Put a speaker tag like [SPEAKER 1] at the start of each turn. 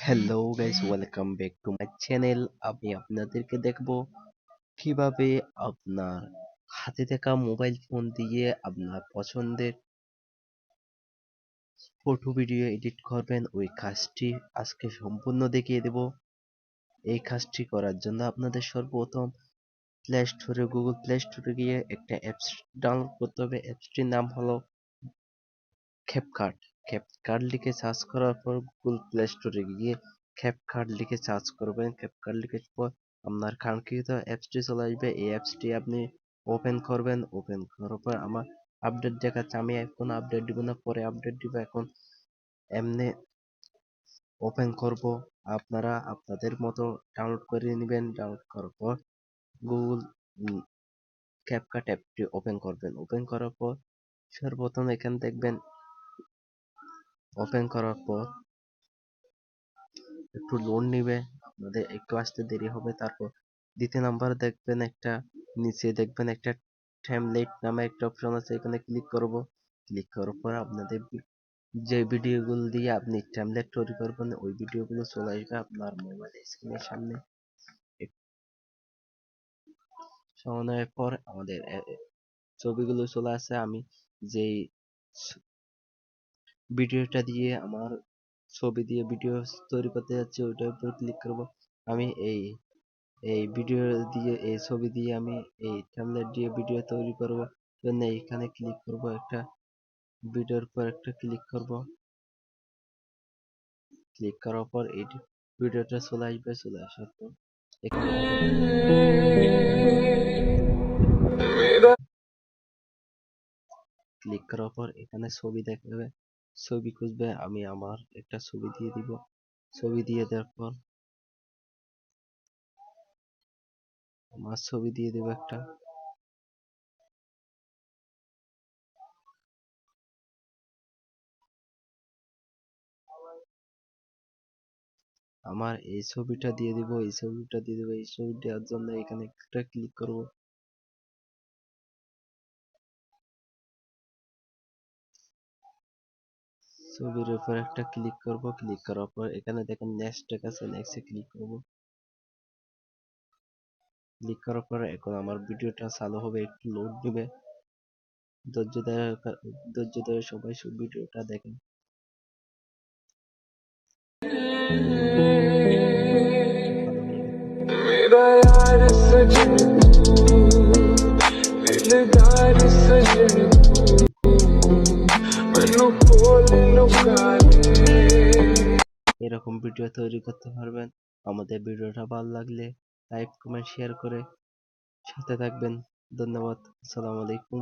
[SPEAKER 1] Hello guys welcome back to my channel আমি আপনাদেরকে দেখাবো কীভাবে আপনার হাতে থাকা মোবাইল ফোন দিয়ে আপনার পছন্দের ফটো ভিডিও এডিট করবেন। ওই কাজটি আজকে সম্পূর্ণ দেখিয়ে দেব। এই কাজটি করার জন্য আপনাদের সর্বপ্রথম প্লে স্টোরে গুগল প্লে স্টোরে গিয়ে একটা অ্যাপস ডাউনলোড করতে হবে। অ্যাপসটির নাম হলো ক্যাপকাট ক্যাপকাট লিখে সার্চ করার পর গুগল প্লে স্টোরে গিয়ে ক্যাপকাট লিখে সার্চ করবেন। ক্যাপকাট লিখে পর আপনার কাঙ্ক্ষিত অ্যাপসটি চলে আসবে। এই অ্যাপসটি আপনি ওপেন করবেন। ওপেন করার পর আমার আপডেট দেখাচ্ছে। আমি এখন আপডেট দিব না, পরে আপডেট দিব। এখন এমনি ওপেন করব। আপনারা আপনাদের মতো ডাউনলোড করে নেবেন। ডাউনলোড করার পর গুগল ক্যাপকাট অ্যাপটি ওপেন করবেন। ওপেন করার পর সর্বপ্রথম এখানে দেখবেন ওপেন করার পর একটু লোড নিবে, আপনাদের একটু আসতে দেরি হবে, তারপর দ্বিতীয় নাম্বার দেখবেন একটা, নিচে দেখবেন একটা টেমপ্লেট নামে একটা অপশন আছে, এখানে ক্লিক করব। ক্লিক করার পর আপনাদের যে ভিডিওগুলো দিয়ে আপনি টেমপ্লেট তৈরি করবেন, ওই ভিডিওগুলো চলে আসবে আপনার মোবাইল স্ক্রিনের সামনে। সমানোর পর আমাদের ছবিগুলো চলে আসে, আমি যেই ভিডিওটা দিয়ে আমার ছবি দিয়ে ভিডিও তৈরি করতে যাচ্ছি, ওইটার উপর ক্লিক করব। আমি এই এই ভিডিও দিয়ে, এই ছবি দিয়ে আমি এই থাম্বনেল দিয়ে ভিডিও তৈরি করব। জন্য এইখানে ক্লিক করব একটা ভিডিওর উপর একটা ক্লিক করব। ক্লিক করার পর এই ভিডিওটা চলে আসবে, চলে আসার পর ক্লিক করার পর এখানে ছবি দেখাবে। ছবি খুঁজবে, আমি আমার একটা ছবি দিয়ে দিব। ছবি দিয়ে দেওয়ার পর আমার ছবি দিয়ে দেব একটা। আমার এই ছবিটা দিয়ে দিব, এই ছবিটা দিয়ে দিব, এই ছবি দেওয়ার জন্য এখানে একটা ক্লিক করব। ছবির উপর একটা ক্লিক করব ক্লিক করার পর এখানে দেখেন নেক্সট আছে নেক্সটে ক্লিক করব ক্লিক করার পর এখন আমার ভিডিওটা চালু হবে একটু লোড নেবে ধৈর্য ধরে ধৈর্য ধরে সবাই সব ভিডিওটা দেখেন
[SPEAKER 2] मेरा यार सजन
[SPEAKER 1] ভিডিও তৈরি করতে পারবেন। আমাদের ভিডিওটা ভালো লাগলে লাইক কমেন্ট শেয়ার করে সাথে থাকবেন। ধন্যবাদ। আসসালামু আলাইকুম।